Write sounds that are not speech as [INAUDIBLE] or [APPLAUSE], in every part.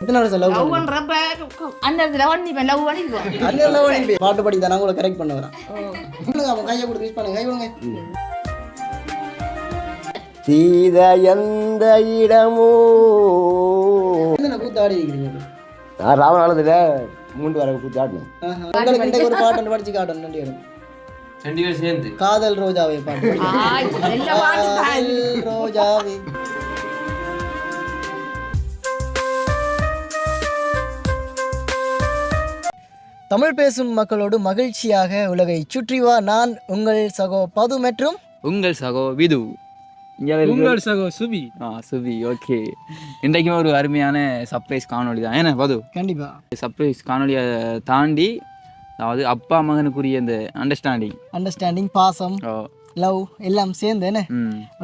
எத்தனை வருஷம் லவ் அந்த லவ் லவ் பாட்டு படி தான் உங்களை கரெக்ட் பண்ண வரேன் சொல்லுங்க அவன் கையை கொடுத்து யூஸ் பண்ணுங்க கை விடுங்க சீத எந்த இடமோ? என்ன கூத்து ஆடி இருக்கிறீங்க? நான் ராமநாளத்தில் மூன்று வர. உங்களுக்கு இன்றைக்கு ஒரு பாட்டு படிச்சு காட்டணும் நன்றி இடம் ரெண்டு பேரும் சேர்ந்து. காதல் ரோஜாவை பாட்டு. ரோஜாவே. தமிழ் பேசும் மக்களோடு மகிழ்ச்சியாக உலகை சுற்றி வா. நான் உங்கள் சகோ பது மற்றும் உங்கள் சகோ விது. உங்கள் சகோ சுபி. ஆ சுபி ஓகே. இன்றைக்கும் ஒரு அருமையான சர்ப்ரைஸ் காணொளி தான். ஏன்னா பது? கண்டிப்பா. சர்ப்ரைஸ் காணொளியை தாண்டி அதாவது அப்பா மகனுக்குரிய இந்த அண்டர்ஸ்டாண்டிங் அண்டர்ஸ்டாண்டிங் பாசம். ஓ லவ் எல்லாம் சேர்ந்து என்ன?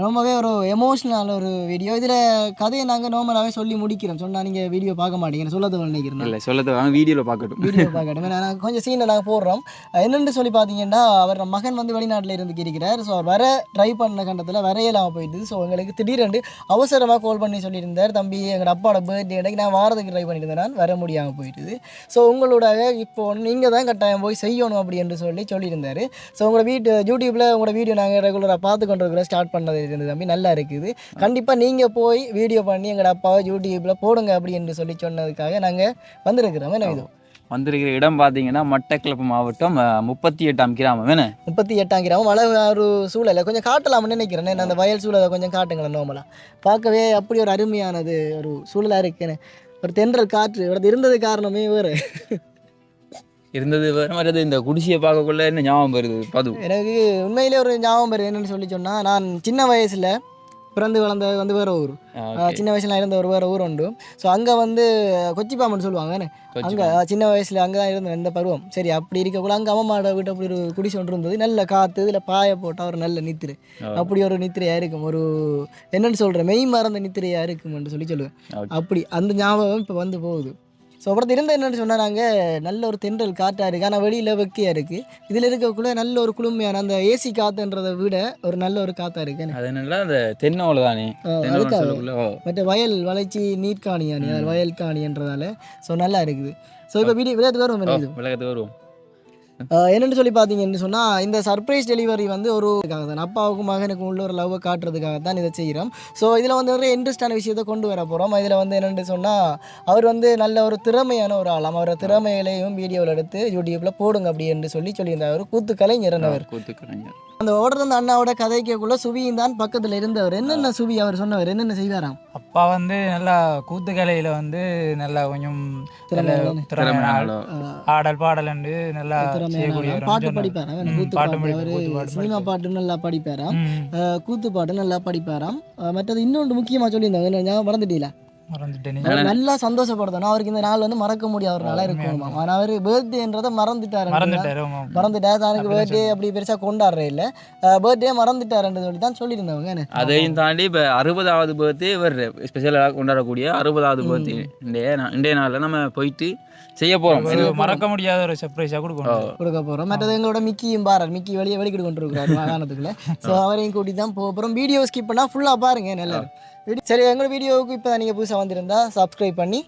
ரொம்பவே ஒரு எமோஷ்னல் ஒரு வீடியோ இதில் கதையை நாங்கள் நார்மலாகவே சொல்லி முடிக்கிறோம். சொன்னால் நீங்கள் வீடியோ பார்க்க மாட்டீங்க சொல்லது நினைக்கிறேன் இல்லை சொல்லத்தை வீடியோவில் பார்க்கட்டும். வீடியோ ஏன்னா நாங்கள் கொஞ்சம் சீனை நாங்கள் போடுறோம். என்னென்னு சொல்லி பார்த்தீங்கன்னா அவர் மகன் வந்து வெளிநாட்டில் இருந்து இருக்கிறார். ஸோ அவர் வர ட்ரை பண்ண கண்டத்தில் வரையலாம போயிட்டு ஸோ எங்களுக்கு திடீரென்று அவசரமாக கால் பண்ணி சொல்லியிருந்தார். தம்பி எங்கள் அப்பாவோட பர்த்டே அன்னைக்கு நான் வாரத்துக்கு ட்ரை பண்ணியிருந்தேன். நான் வர முடியாமல் போயிட்டுது ஸோ உங்களோட இப்போ நீங்கள் தான் கட்டாயம் போய் செய்யணும் அப்படி என்று சொல்லி சொல்லியிருந்தார். ஸோ உங்களோட வீட்டு யூடியூப்பில் உங்களோட வீடியோ நாங்கள் ரெகுலராக பார்த்து கொண்டு இருக்கிற ஸ்டார்ட் பண்ணது இருந்தது தம்பி. நல்லா இருக்குது. கண்டிப்பாக நீங்கள் போய் வீடியோ பண்ணி எங்களோட அப்பாவை யூடியூப்பில் போடுங்க அப்படி என்று சொல்லி சொன்னதுக்காக நாங்கள் வந்திருக்கிறோம். என்ன இது? வந்திருக்கிற இடம் பார்த்தீங்கன்னா மட்டக்களப்பு மாவட்டம் முப்பத்தி எட்டாம் கிராமம். என்ன? முப்பத்தி எட்டாம் கிராமம். மழை ஒரு சூழலை கொஞ்சம் காட்டலாம்னு நினைக்கிறேன். நான் அந்த வயல் சூழலை கொஞ்சம் காட்டுங்களேன் நோமலாக பார்க்கவே அப்படி ஒரு அருமையானது ஒரு சூழலாக இருக்குன்னு. ஒரு தென்றல் காற்று. இவ்வளவு இருந்தது காரணமே வேறு. [LAUGHS] இருந்தது மாதிரி இந்த குடிசையை பார்க்கக்குள்ள என்ன ஞாபகம் வருது? பது. எனக்கு உண்மையிலே ஒரு ஞாபகம் வருது. என்னன்னு சொல்லி சொன்னால் நான் சின்ன வயசில் பிறந்து வளர்ந்த வந்து வேறு ஊர். சின்ன வயசுல இருந்த ஒரு வேறு ஊர் உண்டு. ஸோ அங்கே வந்து கொச்சிப்பாம்பன் சொல்லுவாங்க என்ன? அங்கே சின்ன வயசில் அங்கே தான் இருந்த இந்த பருவம். சரி அப்படி இருக்கக்குள்ள அங்கே அம்மாவோட வீட்டு அப்படி ஒரு குடிசை ஒன்று இருந்தது. நல்ல காற்று இதில் பாய போட்டால் ஒரு நல்ல நித்திரை. அப்படி ஒரு நித்திரையாக இருக்கும். ஒரு என்னன்னு சொல்கிறேன் மெய் மறந்த நித்திரையாக இருக்கும்னு சொல்லி சொல்லுவேன். அப்படி அந்த ஞாபகம் இப்போ வந்து போகுது. ஸோ அப்புறம் இருந்த என்னன்னு சொன்னால் நாங்கள் நல்ல ஒரு தென்றல் காற்றாக இருக்குது ஆனால் வெளியில் வெக்கையாக இருக்குது இதில் இருக்கக்குள்ள நல்ல ஒரு குளுமையான அந்த ஏசி காற்றுன்றதை விட ஒரு நல்ல ஒரு காற்றா இருக்கு. அது என்னன்னா அந்த தென்னோலை தானே? மற்ற வயல் வளர்ச்சி காணியானி அது வயல் காணின்றதால. ஸோ நல்லா இருக்குது. ஸோ இப்போ வீடியோ விளையாட்டு என்ன விளக்கத்துக்கு வருவோம். என்னன்னு சொல்லி பார்த்தீங்கன்னு சொன்னால் இந்த சர்ப்ரைஸ் டெலிவரி வந்து ஒரு தான். அப்பாவுக்கும் மகனுக்கும் உள்ள ஒரு லவ்வை காட்டுறதுக்காக தான் இதை செய்கிறோம் ஸோ இதில் வந்து நிறைய இன்ட்ரெஸ்டான விஷயத்தை கொண்டு வர போகிறோம் இதில் வந்து என்னென்னு சொன்னால் அவர் வந்து நல்ல ஒரு திறமையான ஒரு ஆளாம் அவரோட திறமைகளையும் வீடியோவில் எடுத்து யூடியூப்பில் போடுங்க அப்படி என்று சொல்லி சொல்லியிருந்தார். அவர் கூத்து கலைஞர் அவர். கூத்து கலைஞர். அந்த ஓடுற அந்த அண்ணாவோட கதைக்குள்ள சுவியும் தான் பக்கத்தில் இருந்தவர். என்னென்ன சுவி அவர் சொன்னவர்? என்னென்ன செய்வாராம் அப்பா வந்து நல்லா கூத்துக்கலையில வந்து நல்லா கொஞ்சம் நல்ல ஆடல் பாடல் நல்லா செய்யக்கூடியவர். ஆள். பாட்டு படிப்பாராம் கூத்து கூத்து சினிமா பாட்டு நல்லா படிப்பாராம். கூத்து பாட்டு நல்லா படிப்பாராம். மற்றது இன்னொன்று முக்கியமாக சொல்லியிருந்தாங்க. மறந்துட்டீங்களா? மறந்துட்டேனே. நல்லா சந்தோஷப்படுத்தணும் அவருக்கு இந்த நாள் வந்து மறக்க முடியாத ஒரு நாளாக இருக்குமா. அவர் பர்த்டேன்றதை மறந்துட்டாரு மறந்துட்டாரு தனக்கு பர்த்டே அப்படி பெருசாக கொண்டாடுறே இல்லை. பர்த்டே மறந்துட்டாருன்னு சொல்லி தான் சொல்லியிருந்தவங்க என்ன? அதையும் தாண்டி இப்போ அறுபதாவது பர்த்டே இவர் ஸ்பெஷலாக கொண்டாடக்கூடிய அறுபதாவது பர்த்டே இன்றைய இன்றைய நாளில் நம்ம போயிட்டு செய்ய போகிறோம் மறக்க முடியாத ஒரு சர்ப்ரைஸா கொடுக்கணும் கொடுக்க போகிறோம் மற்றது எங்களோட மிக்கியும் பாரார். மிக்கி வெளியே வெளிக்கிட்டு கொண்டு இருக்கிறார் மாகாணத்துக்குள்ள ஸோ அவரையும் கூட்டி தான் போக போகிறோம் வீடியோ ஸ்கிப் பண்ணால் ஃபுல்லாக பாருங்க வீடி- சரி எங்களோட வீடியோவுக்கு இப்போ தான் நீங்கள் புதுசாக வந்திருந்தா சப்ஸ்கிரைப் பண்ணி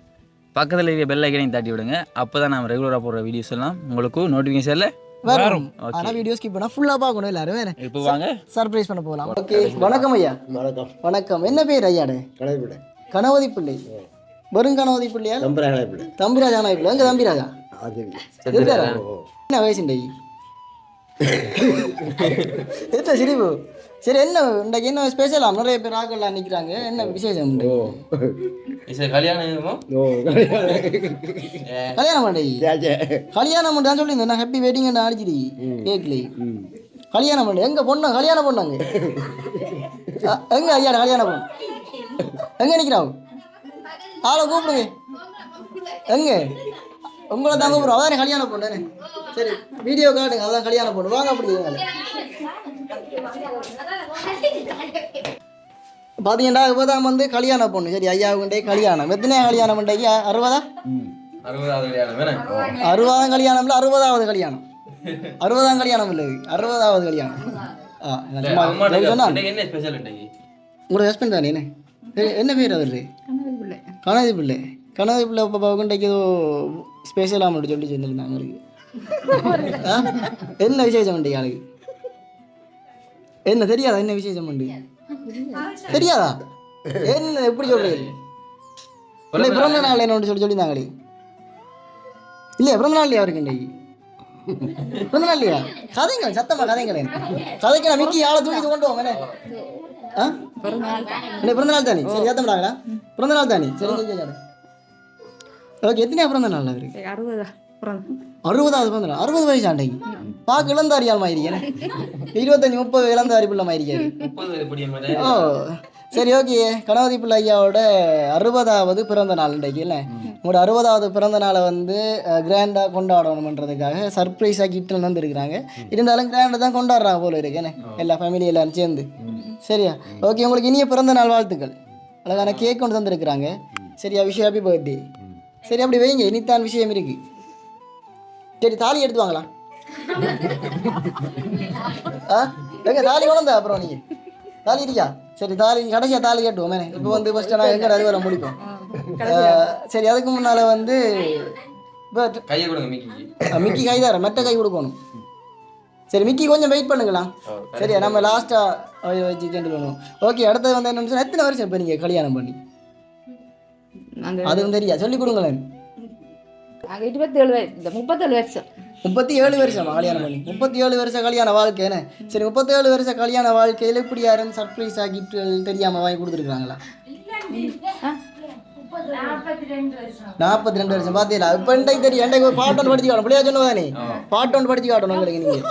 பக்கத்தில் இருக்க பெல் ஐக்கனையும் தட்டி விடுங்க. அப்போ தான் நம்ம ரெகுலராக போடுற வீடியோஸ் எல்லாம் உங்களுக்கு நோட்டிஃபிகேஷனில் வரும். ஆனால் வீடியோ ஸ்கிப் பண்ணால் ஃபுல்லாக பார்க்கணும் எல்லாரும். வேறு. இப்போ வாங்க. சர்ப்ரைஸ் பண்ண போகலாம் ஓகே வணக்கம் ஐயா. வணக்கம். வணக்கம். என்ன பேர் ஐயாடு? கலைப்பிட கணவதி பிள்ளை. வெறும் கணவதி பிள்ளையா? நம்புற கலைப்பிட தம்பிராஜா பிள்ளை. எங்க தம்பிராஜா? என்ன வயசுண்டை எத்த [LAUGHS] [LAUGHS] சிரிப்பு? சரி என்ன இன்றைக்கு என்ன ஸ்பெஷலா நிறைய பேர் ஆக்கெல்லாம் நிற்கிறாங்க என்ன விசேஷம்? கல்யாணம் கல்யாணம். பண்ணி கல்யாணம் பண்ணி தான் சொல்லியிருந்தேன். நான் ஹாப்பி வெட்டிங் அடிச்சிடி. கேட்கல கல்யாணம் பண்ணி எங்க பொண்ணு? கல்யாணம் பண்ணாங்க. எங்க ஐயா கல்யாணம் பண்ணு? எங்க நிற்கிறாங்க ஆளை கூப்பிடுங்க. எங்க? உங்களை தான் கூப்பிடுறோம் அதானே கல்யாணம் பொண்ணு சரி வீடியோ காட்டுங்க. அதான் கல்யாணம் பொண்ணு. வாங்க அப்படி இருங்க. பார்த்தீங்கன்னா இப்போதான் வந்து கல்யாணம் பொண்ணு. சரி ஐயாவுண்டே கல்யாணம். எத்தனை கல்யாணம் பண்ணி அறுபதா? அறுபதாவது கல்யாணம் அறுபதாம் கல்யாணம்ல அறுபதாவது கல்யாணம் அறுபதாம் கல்யாணம் இல்லை. அறுபதாவது கல்யாணம். ஆ உங்களோட ஹஸ்பண்ட் தானே என்ன? என்ன பேர் அவர் கனவு பிள்ளை. கணதி பிள்ளை. கனவு பிள்ளை இன்றைக்கு ஏதோ ஸ்பெஷலாக மட்டும் சொல்லி சொல்லியிருந்தாங்க அவங்களுக்கு என்ன விசேஷம் உண்டு ஆளுக்கு என்ன தெரியாதா என்ன விசேஷம் உண்டு தெரியாதா என்ன எப்படி சொல்றீங்க இல்லை பிறந்த நாள் என்ன சொல்லி சொல்லியிருந்தாங்களே இல்லையா பிறந்த நாள் அவருக்கு இன்றைக்கு பிறந்த நாள் இல்லையா கதைங்க சத்தமா கதைங்களே கதைக்கு நான் மிக்கி ஆளை தூக்கி கொண்டு வாங்க என்ன பிறந்த நாள் தானே சரி ஏத்தமாடாங்களா பிறந்த நாள் தானே சரி சரி ஓகே எத்தனையா பிறந்த நாள் அறுபதா அறுபதாவது பிறந்த நாள். அறுபது வயசு ஆண்டைக்கு பார்க்க இளந்தாரியால் மாறிக்கிறேன் இருபத்தஞ்சி முப்பது இளந்தாரி பிள்ளை எப்படி ஓ சரி ஓகே. கணபதி பிள்ளை ஐயாவோட அறுபதாவது பிறந்த நாள் இன்றைக்கு இல்லை உங்களோட அறுபதாவது பிறந்த நாளை வந்து கிராண்டாக கொண்டாடணுன்றதுக்காக சர்ப்ரைஸாக கிஃப்ட் வந்துருக்குறாங்க இருந்தாலும் கிராண்டாக தான் கொண்டாடுறாங்க போல இருக்கு என்ன? எல்லா ஃபேமிலி எல்லாரும் சேர்ந்து. சரியா? ஓகே உங்களுக்கு இனிய பிறந்த நாள் வாழ்த்துக்கள். அழகான கேக் கொண்டு தந்துருக்குறாங்க. சரியா விஷயம் ஹாப்பி பர்த்டே சரி அப்படி வைங்க. இனித்தான் விஷயம் இருக்கு. சரி தாலி எடுத்து வாங்கலாம். ஆ? எங்க தாலி கொண்டு அப்புறம் நீங்க. தாலி இருக்கா சரி தாலி கடைசியா தாலி கட்டுவோம். இப்போ வந்து ஃபர்ஸ்ட் நான் எங்க அது வர முடிப்போம். சரி அதுக்கு முன்னால வந்து கையை கொடுங்க மிக்கி கை தர மெட்ட கை கொடுக்கணும். சரி மிக்கி கொஞ்சம் வெயிட் பண்ணுங்களா? சரியா நம்ம லாஸ்ட்டாக வச்சு பண்ணுவோம் ஓகே அடுத்தது வந்து என்னன்னு சொன்னா, எத்தனை வருஷம் இப்போ நீங்கள் கல்யாணம் பண்ணி? அதுவும் தெரியா? சொல்லி கொடுங்களேன். இருபத்தேழு வயசு முப்பத்தேழு வருஷம் முப்பத்தி ஏழு வருஷமா கல்யாணம் பண்ணி. முப்பத்தி ஏழு வருஷம் கல்யாண வாழ்க்கை என்ன? சரி முப்பத்தி ஏழு வருஷம் கல்யாண வாழ்க்கையில் இப்படி யாரும் சர்ப்ரைஸாக கிஃப்ட்கள் தெரியாமல் வாங்கி கொடுத்துருக்காங்களா? நாற்பத்தி ரெண்டு வருஷம். பார்த்தீங்களா இப்போ இன்றைக்கு தெரியும்? இன்றைக்கு பாட்டு ஒன்று படிச்சு காட்டணும் பிள்ளையா சொன்னதானே பாட்டு ஒன்று படிச்சு காட்டணும் உங்களுக்கு நீங்கள்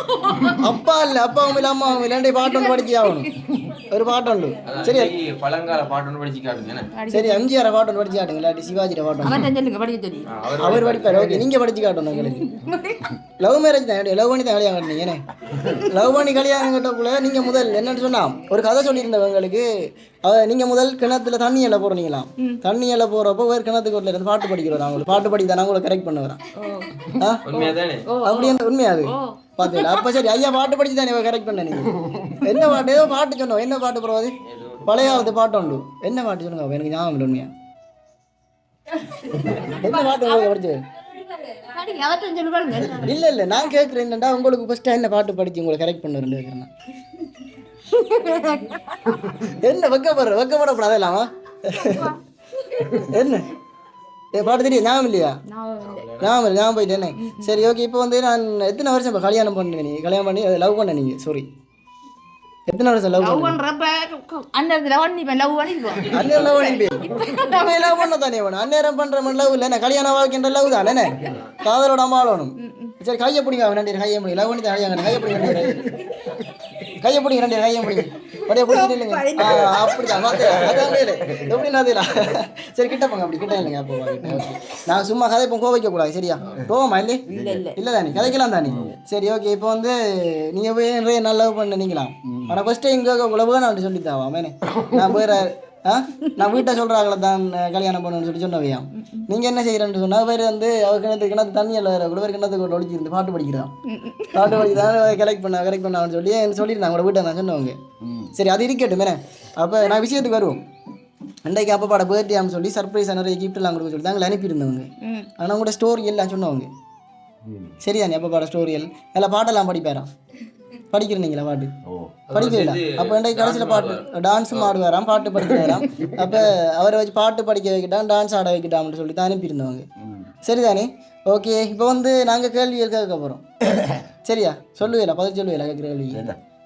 அப்பா இல்லை அப்பாவும் இல்லை அம்மாவும் இல்லை இன்றைக்கு பாட்டு ஒன்று படிச்சு ஆகணும். ஒரு பாட்டு உண்டு சரி பழங்கால பாட்டு ஒன்று படிச்சு காட்டுங்க சரி எம்ஜிஆர் பாட்டு ஒன்று படிச்சு காட்டுங்க. இல்லாட்டி சிவாஜியோட பாட்டு அவர் படிப்பார். ஓகே நீங்கள் படிச்சு காட்டணும் உங்களுக்கு. [LAUGHS] லவ் மேரேஜ் தான் லவ் பண்ணி தான் கல்யாணம் லவ் பண்ணி கல்யாணம் கட்டக்குள்ள நீங்கள் முதல் என்னன்னு சொன்னா ஒரு கதை சொல்லியிருந்தவங்களுக்கு நீங்கள் முதல் கிணத்துல தண்ணி எல்லாம் போடுறீங்களாம் தண்ணி எல்லாம் போகிறப்போ ஒரு கிணத்துக்கு ஒரு இருந்து பாட்டு படிக்கிறோம் அவங்களுக்கு பாட்டு படிக்க தான் உங்களை கரெக்ட் பண்ண வரேன் அப்படி என்ன உண்மையா அது? பார்த்தீங்களா அப்போ சரி ஐயா பாட்டு படிச்சு தானே கரெக்ட் பண்ண நீங்கள் என்ன பாட்டு? ஏதோ பாட்டு சொன்னோம். என்ன பாட்டு போகிறது பழைய காலத்து பாட்டு உண்டு. என்ன பாட்டு சொல்லுங்க எனக்கு ஞாபகம் இல்லை உண்மையா. [LAUGHS] என்ன பாட்டு படிச்சு இல்ல இல்ல நான் கேட்குறேன் என்னடா உங்களுக்கு ஃபர்ஸ்ட் என்ன பாட்டு படிச்சு உங்களை கரெக்ட் பண்ணுறேன் கேட்குறேன் என்ன வெக்கப்படுற வெக்கப்படப்படாத இல்லாமா என்ன? ஏ பாட்டு தெரியும் ஞாபகம் இல்லையா? ஞாபகம் இல்லை ஞாபகம் போயிட்டு என்ன? சரி ஓகே இப்போ வந்து நான் எத்தனை வருஷம் இப்போ கல்யாணம் பண்ணேன் நீ கல்யாணம் பண்ணி லவ் பண்ண நீங்க சாரி எத்தனை வருஷம் லவ் லவ் பண்றப்ப அந்த இடத்துல லவ் பண்ணிக்குவோம் அந்நேரம் லவ் பண்ணி லவ் பண்ண தானே வேணும் அந்நேரம் பண்ற மாதிரி லவ் இல்லை. என்ன கல்யாண வாழ்க்கைன்ற லவ் தானே? என்ன? காதலோட அம்மா ஆளணும். சரி கையை பிடிங்க அவன் ரெண்டு கையை பிடிங்க. லவ் பண்ணி தான் கையை கையை பிடிங்க. கையை பிடிங்க ரெண்டு கையை பிடிங்க. அப்படியே பிடிச்சிட்டு இல்லைங்க. ஆ, அப்படிதான்? அதான். எப்படி நாதிலா சரி கிட்ட போங்க அப்படி கிட்ட இல்லைங்க. அப்போ. நான் சும்மா கதை இப்போ கோவிக்க கூடாது சரியா? கோவமா இல்லை? இல்ல இல்ல. இல்லை தானே கதைக்கலாம் தானே. சரி ஓகே. இப்போ வந்து நீங்கள் போய் நிறைய நல்லா லவ் பண்ணீங்களா ஆனால் ஃபஸ்ட்டு இங்கே உழவு நான் சொல்லி தாவா மேனே நான் போயிற ஆ நான் வீட்டை சொல்கிறாங்கள தான் கல்யாணம் பண்ணணும்னு சொல்லி சொன்னவையா? நீங்கள் என்ன செய்கிறேன்னு சொன்னா பேர் வந்து அவர் கிணத்து கிணத்து தண்ணி எல்லாம் வேறு கூட பேர் கிணத்துக்கு ஒரு ஒழிச்சிருந்து பாட்டு படிக்கிறான் பாட்டு படிக்க தான் கலெக்ட் பண்ண கலெக்ட் பண்ணான்னு சொல்லி எனக்கு சொல்லியிருந்தாங்க உங்களோட வீட்டை நான் சொன்னவங்க. சரி அது இருக்கட்டும் மேனே அப்போ நான் விஷயத்துக்கு வருவோம். அன்றைக்கு அப்போ பாட பர்த்டேன்னு சொல்லி சர்ப்ரைஸ் நிறைய கிஃப்ட்லாம் கொடுக்க சொல்லி தாங்களே அனுப்பியிருந்தவங்க. ஆனால் கூட ஸ்டோரி எல்லாம் சொன்னவங்க. சரிதானே அப்போ பாட ஸ்டோரியல் நல்லா பாட்டெல்லாம் படிப்பாராம் படிக்கிறீங்களா பாட்டு? படிக்கல அப்போ இன்றைக்கு கடைசியில் பாட்டு டான்ஸும் ஆடுவாராம் பாட்டு படிக்கிறாராம் [LAUGHS] அப்போ அவரை வச்சு பாட்டு படிக்க வைக்கிட்டான் டான்ஸ் ஆட வைக்கிட்டான்னு சொல்லி தான் அனுப்பியிருந்தவங்க சரிதானே? ஓகே இப்போ வந்து நாங்கள் கேள்வி கேட்க போகிறோம் சரியா? சொல்லுவேலா பதில் சொல்லுவேலா கேட்குற கேள்வி.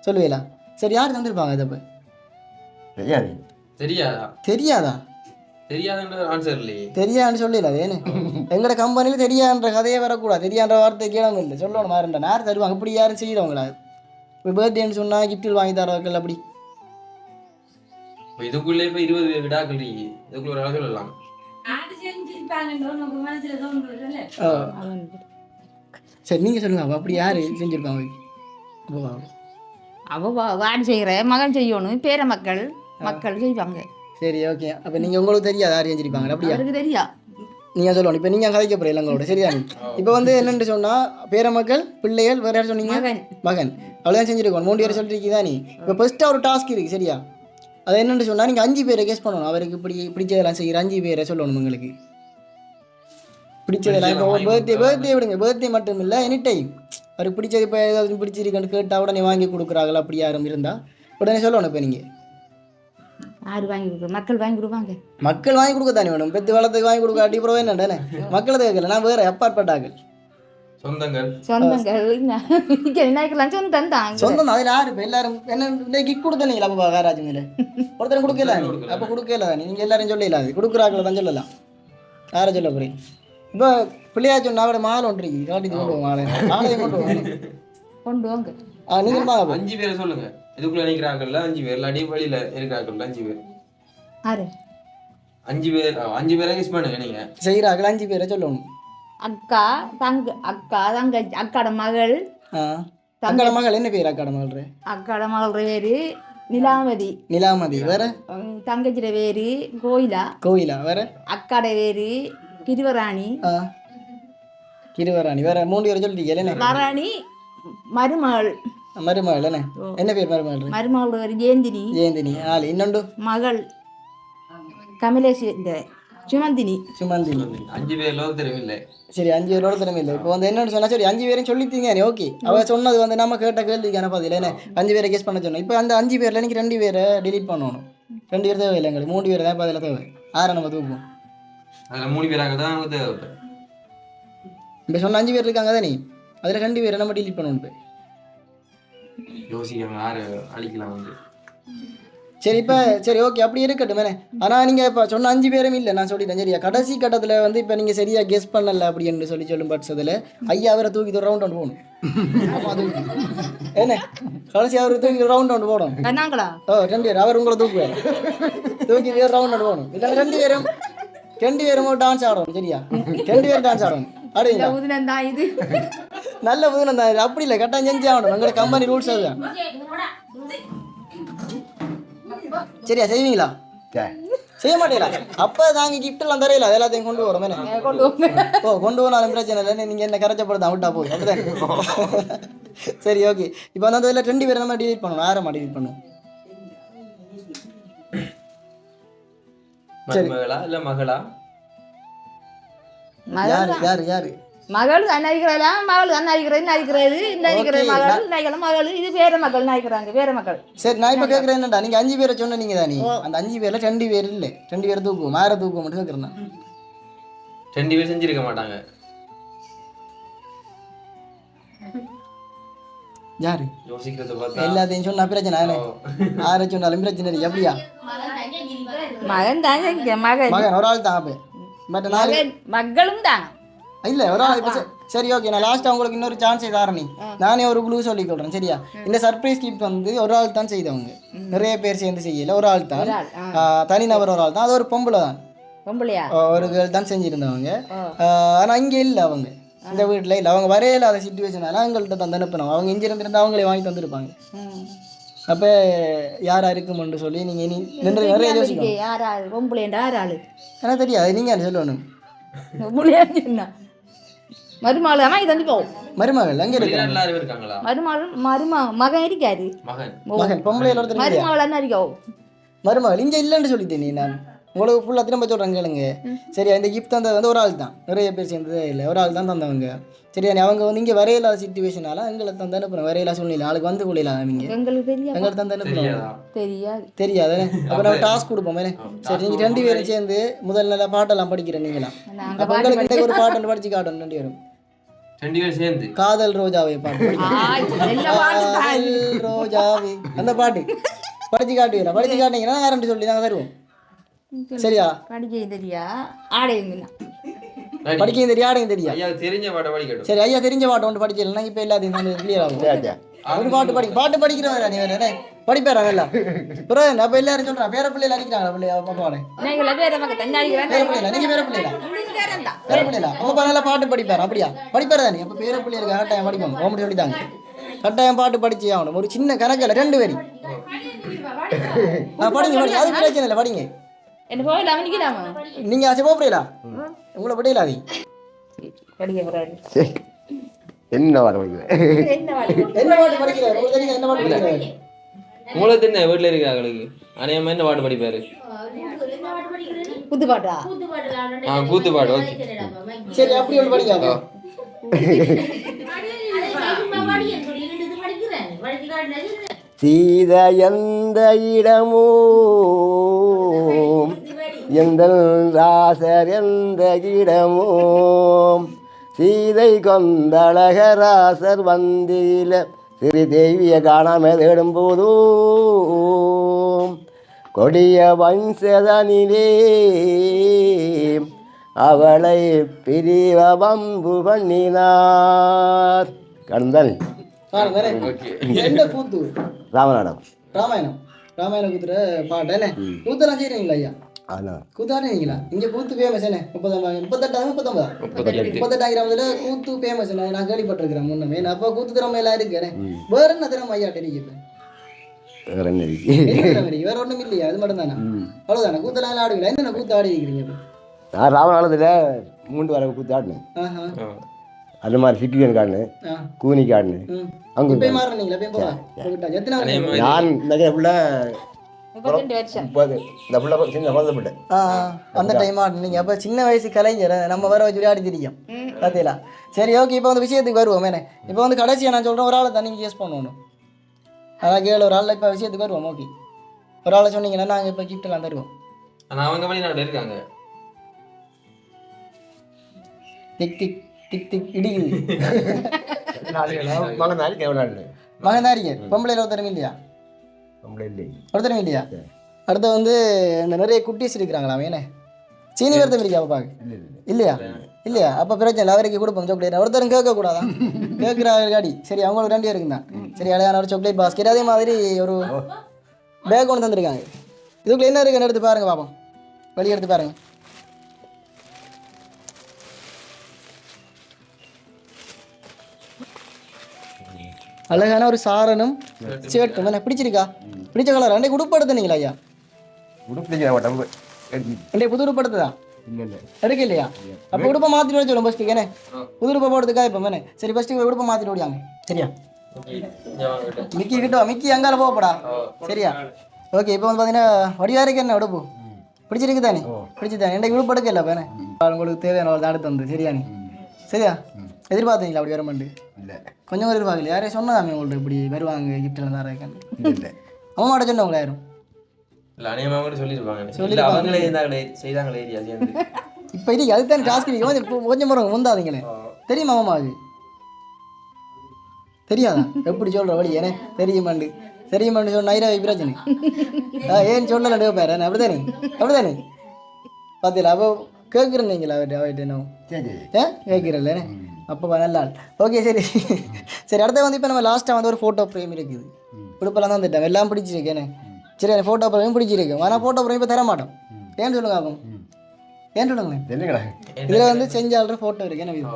சொல்லுவேலா. சரி யார் தந்திருப்பாங்க இதை இப்போ தெரியாது. தெரியாதா? தெரியாதா? தெரியாதுன்ற ஆன்சர் இல்லையே. தெரியான்னு சொல்லல ஏன்னு எங்களோட கம்பெனியில் தெரியான்ற கதையே வரக்கூடாது. தெரியான்ற வார்த்தை கேளவங்க இல்லை. சொல்லணும் மாறண்ட யார் தருவாங்க? இப்படி யாரும் செய்கிறவங்களா இப்போ பர்த்டேன்னு சொன்னால் கிஃப்டில் வாங்கி தரவர்கள் அப்படி. இதுக்குள்ளே இப்போ இருபது விடாக்கள் இதுக்குள்ள ஒரு சொல்லலாம் ஆ. சரி நீங்கள் சொல்லுங்க. அப்போ அப்படி யார் செஞ்சுருப்பாங்க? அப்போ வா. அவ வா- வாடி செய்கிற மகன் செய்யணும் பேர மக்கள் மக்கள் செய்வாங்க. சரி ஓகே அப்போ நீங்கள் உங்களுக்கு தெரியாது யார் செஞ்சிருப்பாங்க. அப்படியா? அவருக்கு தெரியா? நீங்கள் சொல்லணும். இப்போ நீங்கள் கதைக்க போகிறீங்க எங்களோட சரியா? இப்போ வந்து என்னென்னு சொன்னால் பேரமக்கள் பிள்ளைகள் வேறு யார் சொன்னீங்க? மகன். மகன். அவ்வளோதான் செஞ்சுருக்கோம். மூணு பேர் சொல்லிட்டு நீ இப்போ ஃபஸ்ட்டாக ஒரு டாஸ்க் இருக்குது சரியா? அது என்னென்னு சொன்னால் நீங்கள் அஞ்சு பேரை கெஸ் பண்ணணும். அவருக்கு இப்படி செய்யலாம் செய்கிற அஞ்சு பேரை சொல்லணும் உங்களுக்கு. பிடிச்சதெல்லாம் இப்போ பர்த்டே பர்த்டே விடுங்க பர்த்டே மட்டும் இல்லை எனி டைம் அவருக்கு பிடிச்சது இப்போ ஏதாவது பிடிச்சிருக்குன்னு கேட்டால் உடனே வாங்கி கொடுக்குறாங்களா? அப்படி யாரும் இருந்தால் உடனே சொல்லணும் இப்போ நீங்கள் யார் வாங்கி கொடுக்குற மக்கள் வாங்கி கொடுப்பாங்க. மக்கள் வாங்கி கொடுக்க தானே வேணும். பெத்து வளத்துக்கு வாங்கி கொடுக்க அடி அப்புறம் என்னண்டானே மக்களை கேட்கல. நான் வேற அப்பாற்பட்டாக்கள் சொந்தங்கள். சொந்தங்கள். நினைக்கலாம் சொந்தம் தான் சொந்தம் அதில் யாரு? இப்போ எல்லாரும் என்ன கிக் கொடுத்தனீங்களா அப்போ காராஜ் மேலே? ஒருத்தர் கொடுக்கல நீ அப்போ கொடுக்கல தானே? நீங்கள் எல்லாரும் சொல்லல அது. கொடுக்குறாக்களை தான் சொல்லலாம். யாரை சொல்ல போறீங்க? இப்போ பிள்ளையா சொன்னா கூட மாலை ஒன்று இருக்கு. காட்டி கொண்டு போவோம் மாலை மாலையை கொண்டு போவோம். கொண்டு வாங்க. ஆ நீங்கள் வாங்க போ. அஞ்சு பேரை சொல்லுங்க. இதுக்குள்ள நிக்கிறாங்கல்ல அஞ்சு பேர். இல்லாட்டி வழியில இருக்காங்கல்ல அஞ்சு பேர். யாரு? அஞ்சு பேர் அஞ்சு பேரை கிஸ் பண்ணுங்க நீங்க செய்கிறாக்கள் அஞ்சு பேரை சொல்லணும். அக்கா தங்க அக்கா தங்க அக்காட மகள். ஆ. அக்காட மகள் என்ன பேர் அக்காட மகள் அக்காட மகள் பேரு நிலாவதி நிலாமதி. வேற? தங்கச்சிட பேரு கோயிலா? கோயிலா வேற? அக்காட பேரு கிருவராணி. ஆ. கிருவராணி வேற? மூணு பேரை சொல்லிட்டீங்க வராணி மருமகள். மருமகள் என்ன என்ன பேர் மருமகள் மருமகளோட பேரு ஜெயந்தினி ஜெயந்தினி ஆள் இன்னொண்டு மகள் கமலேஷ் இந்த சுமந்தினி சுமந்தினி அஞ்சு பேர்ல ஒருத்தரும் இல்லை சரி அஞ்சு பேரோட திறமை இல்லை இப்போ வந்து என்னன்னு சொன்னா சரி அஞ்சு பேரையும் சொல்லித்தீங்க ஓகே அவ சொன்னது வந்து நம்ம கேட்ட கேள்விக்கான பதில் என்ன அஞ்சு பேரை கெஸ் பண்ண சொன்னோம் இப்போ அந்த அஞ்சு பேர்ல எனக்கு ரெண்டு பேரை delete பண்ணணும் ரெண்டு பேர் தேவை இல்லை எங்களுக்கு மூணு பேர் தான் இப்போ அதில் தேவை ஆறை நம்ம தூக்குவோம் அதுல மூணு பேராக தான் நமக்கு தேவைப்படும் இப்போ சொன்ன அஞ்சு பேர் இருக்காங்க தானே அதில் ரெண்டு பேரை நம்ம delete பண்ணணும் இப்போ யோசிக்காம யாரு? அழிக்கலாம் வந்து. சரி இப்போ சரி ஓகே அப்படி இருக்கட்டும் மேனே ஆனால் நீங்கள் இப்போ சொன்ன அஞ்சு பேரும் இல்லை நான் சொல்லிட்டேன் சரியா? கடைசி கட்டத்தில் வந்து இப்போ நீங்கள் சரியாக கெஸ் பண்ணல அப்படின்னு சொல்லி சொல்லும் பட்சத்தில் ஐயா அவரை தூக்கி ரவுண்ட் ஒன்று போகணும். என்ன? கடைசி அவரை தூக்கி ரவுண்ட் ஒன்று போடணும் நாங்களா ஓ ரெண்டு பேர். அவர் உங்களை தூக்குவார். தூக்கி ரவுண்ட் ஒன்று போகணும். இதில் ரெண்டு பேரும் ரெண்டு பேரும் டான்ஸ் ஆடணும் சரியா? ரெண்டு பேரும் டான்ஸ் ஆடணும் ஆடுவீங்களா உதினம் தான் இது. [LAUGHS] நல்ல புதுனம் தான் இது. அப்படி இல்லை கரெக்டாக செஞ்சு ஆகணும். எங்களோட கம்பெனி ரூல்ஸ் அதுதான் சரியா செய்வீங்களா? செய்ய மாட்டீங்களா? அப்போ தாங்க gift எல்லாம் தரையில அது எல்லாத்தையும் கொண்டு வரோம் என்ன? கொண்டு வாங்க ஓ கொண்டு போனாலும் பிரச்சனை இல்லை நீங்கள் என்ன கரைச்சப்படுதா விட்டா போய் அப்படிதான். [LAUGHS] சரி ஓகே இப்போ வந்து அதில் ரெண்டு பேரை நம்ம delete பண்ணணும்? யாரை delete பண்ணுவோம் மருமகளா இல்ல மகளா? யாரு யாரு யாரு? மகள் அண்ணாதிக்கிறதா மகள் நடிக்கிறது இந்த அடிக்கிறது Okay, மகள் நடிக்கிற மகள். இது வேற மக்கள் நடிக்கிறாங்க வேற மக்கள் சரி நான் இப்போ கேட்குறேன் என்னடா? நீங்கள் அஞ்சு பேரை சொன்ன நீங்கள் தானே அந்த அஞ்சு பேரில் ரெண்டு பேர் இல்லை. ரெண்டு பேரை தூக்குவோம். யாரை தூக்குவோம் மட்டும் கேட்குறேன் நான். ரெண்டு பேர் செஞ்சிருக்க மாட்டாங்க. யாரு? எல்லாத்தையும் சொன்னா பிரச்சனை யாரை சொன்னாலும் பிரச்சனை இல்லை. எப்படியா? மகன் மகன். மகன் ஒரு ஆள் தான் மகன் மகளும் தான் இல்ல ஒரு சரி ஓகே நான் லாஸ்ட்டாக உங்களுக்கு இன்னொரு சான்ஸ் தரேன் நீ நானே ஒரு க்ளூ சொல்லி கொடுறேன் சரியா இந்த சர்ப்ரைஸ் கிஃப்ட் வந்து ஒரு ஆள் தான் செய்தவங்க நிறைய பேர் சேர்ந்து செய்யல ஒரு ஆள் தான் தனிநபர் ஒரு ஆள் தான் அது ஒரு பொம்பளை தான் ஒரு கேர்ள் தான் செஞ்சுருந்தவங்க ஆனால் இங்கே இல்லை அவங்க இந்த வீட்டில் இல்லை அவங்க வரைய இல்லாத சுச்சுவேஷனால அவங்கள்ட்ட தான் அனுப்பினோம் அவங்க இங்கே இருந்திருந்தா அவங்களே வாங்கி தந்திருப்பாங்க. அப்போ யாரா இருக்குமென்று சொல்லி நீங்கள் இனி நின்று நிறைய யோசிக்கணும். யார் ஆள்? பொம்பளைண்டா யார் ஆள்? எனக்கு தெரியாது நீங்கள் சொல்லணும்? பொம்பளையா சொன்னா மருமகள் அம்மா இது வந்து போகும் மருமகள் அங்கே இருக்கிறாங்க. யாரும் இருக்காங்களா? மருமகள் மரும மகன் இருக்காரு. மகன். மகன் இல்லையா? மருமகள் என்ன இருக்கோ மருமகள் இங்கே இல்லைன்னு சொல்லிட்டேன் நீ நான். உங்களுக்கு ஃபுல்லாக திரும்ப சொல்கிறேன் கேளுங்க. சரி இந்த கிஃப்ட் தந்தது வந்து ஒரு ஆள் தான். நிறைய பேர் சேர்ந்ததே இல்லை. ஒரு ஆள் தான் தந்தவங்க. சரி அவங்க வந்து இங்கே வரையில்லாத சுச்சுவேஷனால எங்களை தந்து அனுப்புகிறோம் வரையில்லா சூழ்நிலை. ஆளுக்கு வந்து கொள்ளலாம் அவங்க எங்களுக்கு தந்து அனுப்புகிறோம் தெரியாதா? தெரியாது. அப்போ நம்ம டாஸ்க் கொடுப்போம். சரி நீங்கள் ரெண்டு பேரும் சேர்ந்து முதல் நல்ல பாட்டெல்லாம் படிக்கிறேன் நீங்களாம் நாங்க அப்போ உங்களுக்கு இன்றைக்கு ஒரு பாட்டு படிச்சு காட்டணும் ரெண்டு பேரும். ரெண்டு காதல் ரோஜாவை பாட்டு ரோஜாவே. அந்த பாட்டு. படிச்சு காட்டுவீங்களா? படிச்சு காட்டினீங்கன்னா யாருன்னு சொல்லி நாங்கள் தருவோம். சரியா? படிக்க. தெரியா ஆடையும் தெரியா? ஐயா தெரிஞ்ச பாட்டை படிக்கட்டும். சரி ஐயா தெரிஞ்ச பாட்டு ஒன்று படிச்சிடலாம் இப்போ எல்லாத்தையும் கிளியர் ஆகும். ஒரு பாட்டு படி பாட்டு படிக்கிறவரா நீ வேற? படிப்பாரா நல்லா? பிறகு அப்போ எல்லாரும் சொல்கிறான் பேர பிள்ளைல அடிக்கிறாங்களா பிள்ளையா பேர பிள்ளைல நீங்கள் பேர பிள்ளைல பேர பிள்ளைல அப்போ நல்லா பாட்டு படிப்பாரா அப்படியா? படிப்பாரா நீ? அப்போ பேர பிள்ளைகளுக்கு கட்டாயம் படிப்போம் ஓமடி சொல்லிட்டாங்க கட்டாயம் பாட்டு படிச்சு ஆகணும். ஒரு சின்ன கணக்கில் ரெண்டு வரி. படிங்க படிங்க. அது பிரச்சனை இல்லை படிங்க. என்ன போயிடலாம் அவனிக்கலாமா நீங்கள் ஆச்சு போகிறீங்களா உங்களை படியல அது என்ன வைக்கிறேன் என்ன பாட்டு என்ன பாட்டு படிக்கிறார் என்ன பாட்டு படிக்கிறாரு உங்களுக்கு என்ன வீட்டுல இருக்காங்களுக்கு அநேகமா என்ன பாட்டு படிப்பாரு புது பாட்டா ஆ கூத்து பாடு ஓகே சரி அப்படி ஒன்று படிக்காங்க தீத எந்த இடமோ எந்த ராசர் எந்த இடமோ சீதை கொந்தழகராசர் வந்தில சிறு தேவிய காணாம தேடும் போதோ? கொடிய வம்சதனிலே அவளை பிரிவ வம்பு பண்ணினார். கந்தன். ராமநாடம் ராமாயணம். ராமாயண கூத்துற பாட்டு என்ன? கூத்தெல்லாம் செய்றீங்களா ஐயா? அதான் கூத்தாடுறீங்களா இங்க கூத்து ஃபேமஸ் என்ன? முப்பத்தெட்டாவது முப்பத்தொன்பதா? முப்பத்தெட்டாயிரம்ல கூத்து ஃபேமஸ் நான் கேள்விப்பட்டிருக்கிறேன் முன்னமே. நான் அப்போ கூத்து திறமை எல்லாம்? வேற என்ன திறமை ஐயா தெரியுது வேற என்ன? வேற இல்லையா அது மட்டும் தானே? அவ்வளவுதானே? கூத்தெல்லாம் ஆடுவீங்களா? என்னென்ன கூத்து ஆடி இருக்கிறீங்க? நான் மூன்று வர கூத்து ஆடினேன். ஆஹா. அந்த மாதிரி சிட்டிகன் காடினேன் ஆ. கூனி காடினேன். ம். அங்கே நான் இந்த புள்ள அந்த டைம் ஆடுனீங்க அப்போ சின்ன வயசு கலைஞர் நம்ம வர வச்சு விளையாடி தெரியும். பார்த்தீங்களா சரி ஓகே இப்போ வந்து விஷயத்துக்கு வருவோம். இப்போ வந்து கடைசியாக நான் சொல்கிறேன் ஒரு ஆளை தண்ணி கேஸ் பண்ணணும். அதான் கேளு ஒரு ஆளில் இப்போ விஷயத்துக்கு வருவோம். ஓகே ஒரு ஆளை சொன்னீங்கன்னா நாங்கள் இப்போ கிஃப்ட்லாம் தருவோம். ஆனால் அவங்க வெளிநாட்டில் இருக்காங்க. திக் திக். திக் திக் இடிக்குது. மகன் [LAUGHS] நாளைக்கு எவ்வளோ நாள் மகன் தான் இருக்கேன் பொம்பளையில் ஒருத்தரும் இல்லையா? நம்மள இல்லை ஒருத்தரும் இல்லையா? அடுத்து வந்து இந்த நிறைய குட்டீஸ் இருக்கிறாங்களா என்ன? சீனி வருத்தம் இல்லையா பாப்பாக்கு இல்லையா? இல்லையா? அப்போ பிரச்சனை இல்லை. அவருக்கு கொடுப்போம். சாக்லேட் ஒருத்தரும் கேட்க கூடாதா [LAUGHS] கேட்குற காடி. சரி அவங்களுக்கு ரெண்டு பேருக்கு தான். சரி அழகான ஒரு சாக்லேட் பாஸ்கெட் அதே மாதிரி ஒரு பேக் ஒன்று தந்திருக்காங்க. இதுக்குள்ள என்ன இருக்குன்னு எடுத்து பாருங்க பாப்போம். வெளியே எடுத்து பாருங்க. அழகான ஒரு சாரனும் சேட்டும் என்ன பிடிச்சிருக்கா? பிடிச்ச கலர் ரெண்டே உடுப்பு எடுத்துனீங்களா ஐயா? எடுத்து ரெண்டே புது உடுப்பு எடுத்ததா? இல்லை இல்லை. எடுக்க இல்லையா? அப்போ உடுப்பை மாற்றிட்டு வர சொல்லும் ஃபஸ்ட்டுக்கு என்ன? புது உடுப்பை போடுறதுக்கா இப்போ வேணே சரி ஃபஸ்ட்டு உடுப்பை மாற்றிட்டு ஓடியாங்க. சரியா? மிக்கி கிட்ட. மிக்கி அங்கால போகப்படா சரியா? ஓகே இப்போ வந்து பார்த்தீங்கன்னா வடிவா இருக்கு என்ன உடுப்பு? பிடிச்சிருக்கு தானே பிடிச்சி தானே என்ன உடுப்பு எடுக்கல பேனே உங்களுக்கு தேவையான தான் அடுத்து வந்து சரியா நீ? சரியா? எதிர்பார்த்தீங்களா அப்படி வரமாட்டு இல்லை. கொஞ்சம் கூட எதிர்பார்க்கல யாரையும் சொன்னதாமே உங்களுக்கு இப்படி வருவாங்க கிஃப்ட்லாம் தான் இருக்கேன் இல்லை இல்லை. அம்மா மாட்ட சொன்னவங்களா யாரும்? இல்லை அநேகமாக கூட சொல்லியிருப்பாங்க இல்லை சொல்லியிருப்பாங்க. அவங்களே இருந்தாங்களே செய்தாங்களே ஏரியா சேர்ந்து இப்போ இது அதுதான் டாஸ்க் கொஞ்சம் இப்போ கொஞ்சம் முறை முந்தாதீங்களே தெரியுமா மாமா அது? தெரியாதா? எப்படி சொல்ற வழி? ஏனே தெரியுமாண்டு. தெரியுமாண்டு சொன்ன ஐரா பிரச்சனை. ஏன் சொல்லல பேர் என்ன அப்படிதானே அப்படிதானே பார்த்தீங்களா அப்போ கேட்குறீங்களா அவர்கிட்ட அவர்கிட்ட என்ன கேட்குறல்ல அப்போ நல்லா ஓகே சரி. சரி அடுத்த வந்து இப்போ நம்ம லாஸ்ட்டாக வந்து ஒரு ஃபோட்டோ ஃப்ரேம் இருக்குது. உடுப்பெல்லாம் தான் வந்துட்டேன். எல்லாம் பிடிச்சிருக்கேனே சரி எனக்கு ஃபோட்டோ ஃப்ரேம் பிடிச்சிருக்கு. ஆனால் ஃபோட்டோ ஃப்ரேம் இப்போ தர மாட்டோம். ஏன்னு சொல்லுங்க அப்போ ஏன் சொல்லுங்களேன்? என்னங்கடா? இதில் வந்து செஞ்சால்ற ஃபோட்டோ இருக்கு. என்ன இது?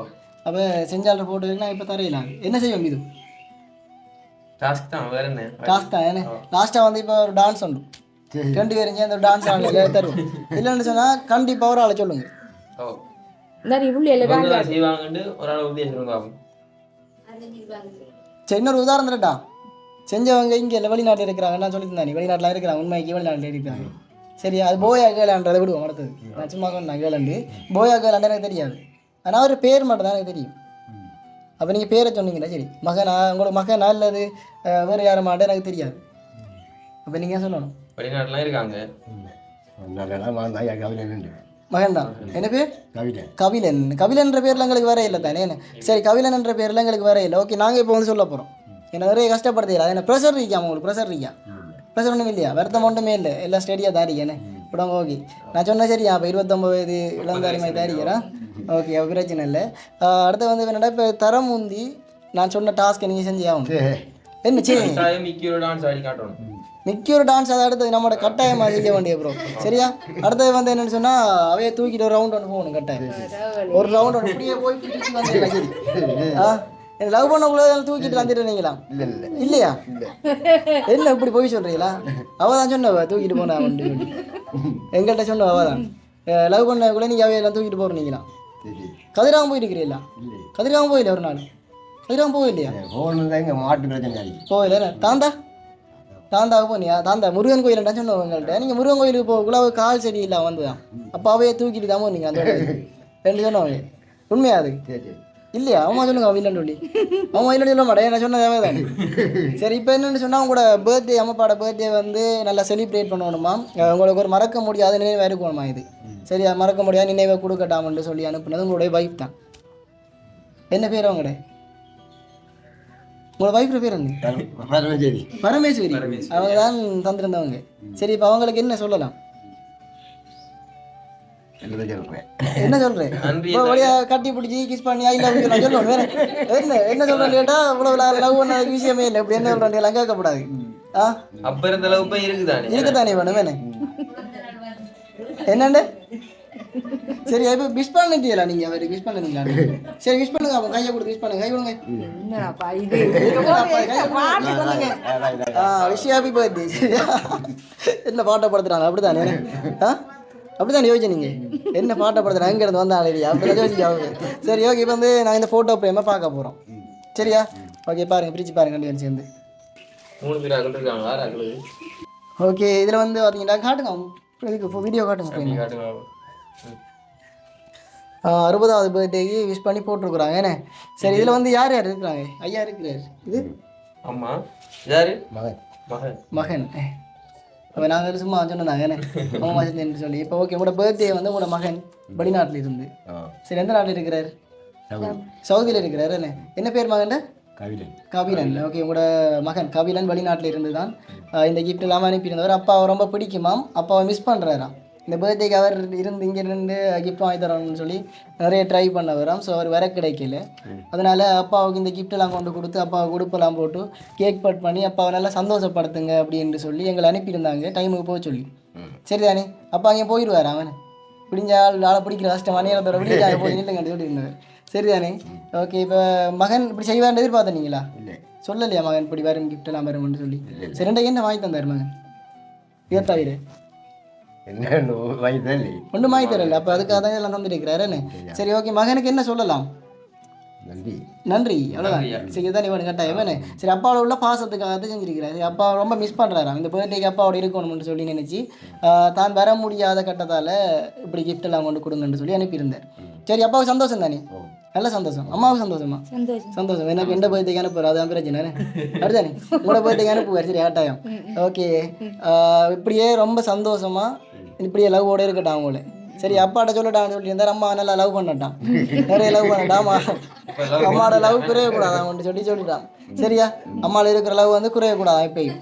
அப்போ செஞ்சால்ற ஃபோட்டோ இருக்கு நான் இப்போ தரையிலாம் என்ன செய்வோம் இது? டாஸ்க் தான் வேற என்ன? லாஸ்ட் தான் ஏன்னா லாஸ்ட்டாக வந்து இப்போ ஒரு டான்ஸ் உண்டு. ரெண்டு பேரும் சேர்ந்து ஒரு டான்ஸ் ஆடல தருவோம். இல்லைன்னு சொன்னால் கண்டிப்பாக ஒரு ஆளை சொல்லுங்க. ஓ. செய்வாங்கன்னு ஒரு ஆள் பாப்போம் சரி இன்னொரு உதாரணம் தரட்டா செஞ்சவங்க இங்கே இல்லை வெளிநாட்டில் இருக்கிறாங்க. நான் சொல்லியிருந்தேன் நீ வெளிநாட்டில் இருக்கிறாங்க. உண்மைக்கு வெளிநாட்டில் இருக்கிறாங்க. சரி அது போயா கேளான்றதை விடுவோம் அடுத்தது. நான் சும்மா நான் கேளண்டு போயா கேளாண்டு எனக்கு தெரியாது. ஆனால் ஒரு பேர் மட்டும் தான் எனக்கு தெரியும். அப்போ நீங்கள் பேரை சொன்னீங்களா சரி. மகனா உங்களோட மகனா அல்லது வேறு யாரும் மாட்டேன் எனக்கு தெரியாது. அப்போ நீங்கள் சொல்லணும்? வெளிநாட்டுலாம் இருக்காங்க. நல்லா மகன் தான் என்ன பேர்? கவிதை கபிலன் கபிலன்ற பேர்ல எங்களுக்கு வேற இல்லை தானே சரி கபிலன் என்ற பேர்ல எங்களுக்கு வேற இல்லை. ஓகே நாங்கள் இப்போ வந்து சொல்ல போகிறோம் என்ன நிறைய கஷ்டப்படுத்தல என்ன ப்ரெஷர் இருக்கா உங்களுக்கு? ப்ரெஷர் இருக்கா? ப்ரெஷர் ஒன்றும் இல்லையா? வருத்தம் ஒன்றுமே இல்லை. எல்லாம் ஸ்டேடியாக தான் இருக்கேனே விடுங்க ஓகே நான் சொன்னேன் சரியா? அப்போ இருபத்தொம்பது வயது இளந்தாரி மாதிரி தான் இருக்கிறேன் ஓகே பிரச்சனை இல்லை. அடுத்து வந்து என்னடா இப்போ தரம் முந்தி நான் சொன்ன டாஸ்க்கை நீங்கள் செஞ்சு ஆகணும். என்ன சரி கட்டாயம் மிக்கி ஒரு டான்ஸ் ஆடி காட்டணும். டான்ஸ் அதை அடுத்தது நம்மளோட கட்டாயமாக செய்ய வேண்டிய ப்ரோ சரியா? அடுத்தது வந்து என்னன்னு சொன்னால் அவையே தூக்கிட்டு ஒரு ரவுண்ட் ஒன்று போகணும் கட்டாயம். ஒரு ரவுண்ட் ஒன்று இப்படியே போய் பிடிச்சி லவ் பண்ணக்குள்ள தூக்கிட்டு வந்துடுறீங்களா இல்லை இல்லை. இல்லையா? என்ன இப்படி போய் சொல்றீங்களா? அவ தான் சொன்னவ தூக்கிட்டு போனா வந்து எங்கள்கிட்ட சொன்னவ அவ தான் லவ் பண்ணக்குள்ள நீங்கள் அவையெல்லாம் தூக்கிட்டு போறீங்களா? சரி. கதிராம போயிருக்கிறீங்களா? இல்லை. கதிராம போயில ஒரு நாள்? போயில்லையா ஃபோனு தான் இங்கே மாட்டு பிரச்சனை போகல தாந்தா? தாந்தாவுக்கு போனியா? தாந்தா முருகன் கோயிலண்டா சொன்னோம் உங்கள்கிட்ட நீங்கள் முருகன் கோயிலுக்கு போகக்குள்ள அவ கால் செடி இல்லை வந்துதான் அப்போ அவையே தூக்கிட்டு தான் போனீங்க அந்த ரெண்டு சொன்னவங்க உண்மையா அது? சரி சரி. இல்லையா? அவன் சொல்லுங்க அவன் இல்லைன்னு சொல்லி. அவன் இல்லைன்னு சொல்ல மாட்டேன். நான் சொன்னதாவே தானே. சரி இப்போ என்னன்னு சொன்னால் உங்களோட பர்த்டே அம்மாப்பாட பர்த்டே வந்து நல்லா செலிப்ரேட் பண்ணணுமா? உங்களுக்கு ஒரு மறக்க முடியாத நினைவாக இருக்கணுமா இது? சரியா? மறக்க முடியாத நினைவை கொடுக்கட்டாமன்னு சொல்லி அனுப்புனது உங்களுடைய வைஃப் தான். என்ன பேர் அவங்களோட உங்களோட வைஃப் பேர் என்ன? பரமேஸ்வரி. பரமேஸ்வரி. அவங்க தான் தந்திருந்தவங்க. சரி இப்போ அவங்களுக்கு என்ன சொல்லலாம்? என்ன சொல்றேன்? கட்டி பிடிச்சி கிஸ் பண்ணி ஐ லவ் யூ வேற என்ன என்ன சொல்றேன் கேட்டா இவ்வளவு லவ் பண்ண விஷயமே இல்லை. இப்படி என்ன சொல்றேன் எல்லாம் கேட்கக்கூடாது. ஆ? அப்ப இருந்த இருக்குதானே? வேணும் வேணும் என்னண்டு? சரி இப்போ விஷ் பண்ணிட்டீங்களா நீங்க? அவருக்கு விஷ் பண்ணுங்களா? சரி விஷ் பண்ணுங்க. அப்போ கையை கொடுத்து விஷ் பண்ணுங்க. கை கொடுங்க. என்னப்பா இது? ஆ விஷ் ஹாப்பி பர்த்டே சரியா என்ன பாட்டை படுத்துறாங்க அப்படித்தானே? ஆ? அப்படித்தானே யோசிச்சு நீங்க? என்ன பாட்டை படுத்துறாங்க அங்க இருந்து வந்தாங்க இல்லையா? அப்படி யோசிச்சு சரி ஓகே இப்போ வந்து நான் இந்த ஃபோட்டோ பிரேமை பார்க்க போகிறோம் சரியா? ஓகே பாருங்க பிரிச்சு பாருங்க ரெண்டு பேரும் சேர்ந்து. மூணு பேர் அகல் இருக்காங்களா? அகல். ஓகே இதில் வந்து பார்த்தீங்கன்னா காட்டுங்க. இதுக்கு வீடியோ காட்டுங்க. அறுபதாவது பர்த்டேக்கு விஷ் பண்ணி போட்டிருக்குறாங்க. என்ன? சரி இதில் வந்து யார் யார் இருக்கிறாங்க? ஐயா இருக்கிறார். இது? அம்மா யாரு? மகன். மகன். மகன். அப்போ நாங்கள் சும்மா சொன்னாங்க என்ன? அம்மா என்று சொல்லி. இப்போ ஓகே உங்களோட பர்த்டே வந்து உங்களோட மகன் வெளிநாட்டில் இருந்து சரி எந்த நாட்டில் இருக்கிறார்? சவுதி. சவுதியில் இருக்கிறார் என்ன? என்ன பேர் மகன்ட? கவிதை கபிலன் ஓகே உங்களோட மகன் கபிலன் வெளிநாட்டில் இருந்து தான் இந்த கிஃப்ட் எல்லாம் அனுப்பியிருந்தவர். அப்பாவை ரொம்ப பிடிக்குமாம். அப்பாவை மிஸ் பண்ணுறாராம் இந்த பர்த்டேக்கு அவர் இருந்து இங்கே இருந்து கிஃப்ட் வாங்கி தரணும்னு சொல்லி நிறைய ட்ரை பண்ணவராம் ஸோ அவர் வர கிடைக்கல. அதனால அப்பாவுக்கு இந்த எல்லாம் கொண்டு கொடுத்து அப்பாவை கொடுப்பெல்லாம் போட்டு கேக் கட் பண்ணி அப்பாவை நல்லா சந்தோஷப்படுத்துங்க அப்படின்னு சொல்லி எங்களை அனுப்பியிருந்தாங்க. டைமுக்கு போக சொல்லி. சரிதானே அப்பா அங்கே போயிடுவார் அவன்? பிடிஞ்ச ஆள் ஆளை பிடிக்கிற கஷ்டம் மணியரத்தோட விடிஞ்ச போய் நில்லுங்கன்னு சொல்லியிருந்தார். சரிதானே ஓகே இப்போ மகன் இப்படி செய்வார்னு எதிர்பார்த்தனீங்களா? இல்லை. சொல்லலையா மகன் இப்படி வரும் gift எல்லாம் வரும்னு சொல்லி? சரி ரெண்டை என்ன வாங்கி தந்தார் மகன்? இதை தவிர என்ன வாங்கி தரல ஒன்றும் வாங்கி தரல அப்போ அதுக்காக தான் இதெல்லாம் தந்துருக்கிறாரு சரி ஓகே. மகனுக்கு என்ன சொல்லலாம்? நன்றி. நன்றி. அவ்வளோதான் சரி இதான் இவனு கட்டாயம். என்ன? சரி அப்பாவோட உள்ள பாசத்துக்காக தான் செஞ்சிருக்கிறாரு. அப்பா ரொம்ப மிஸ் பண்ணுறாராம் இந்த பர்த்டேக்கு அப்பாவோட இருக்கணும்னு சொல்லி நினச்சி தான் வர முடியாத கட்டத்தால் இப்படி gift எல்லாம் கொண்டு கொடுங்கன்னு சொல்லி அனுப்பியிருந்தார். சரி அப்பாவுக்கு சந்தோஷம் தானே? நல்ல சந்தோஷம். அம்மாவுக்கு சந்தோஷமா? சந்தோஷம். சந்தோஷம். எனக்கு எந்த பர்த்டேக்கு அனுப்புற அதான் பிரச்சனை அப்படிதானே? உங்களோட பர்த்டேக்கு அனுப்புவார். சரி கட்டாயம். ஓகே. இப்படியே ரொம்ப சந்தோஷமா இப்படியே லவ்வோட இருக்கட்டும் அவங்கள. சரி அப்பாட்ட சொல்லட்டான்னு சொல்லி இருந்தார் அம்மா நல்லா லவ் பண்ணட்டான். நிறைய லவ் பண்ணட்டான். அம்மா அம்மாவோட லவ் குறையக்கூடாது அவன்ட்டு சொல்லி சொல்லிட்டான். சரியா? அம்மாவில் இருக்கிற லவ் வந்து குறையக்கூடாது எப்பயும்.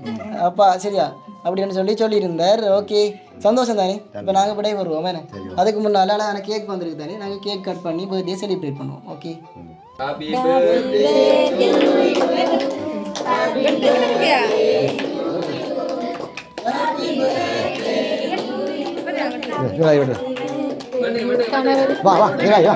அப்பா சரியா? அப்படின்னு சொல்லி சொல்லியிருந்தார். ஓகே. சந்தோஷம் தானே? இப்போ நாங்கள் விடை வருவோம் வேணே அதுக்கு முன்னால் அழகான கேக் வந்திருக்கு தானே? நாங்கள் கேக் கட் பண்ணி பர்த்டே செலிப்ரேட் பண்ணுவோம். ஓகே. ஹாப்பி பர்த்டே வா வா இங்க வா ஒரு நாள் വാ വാ വാ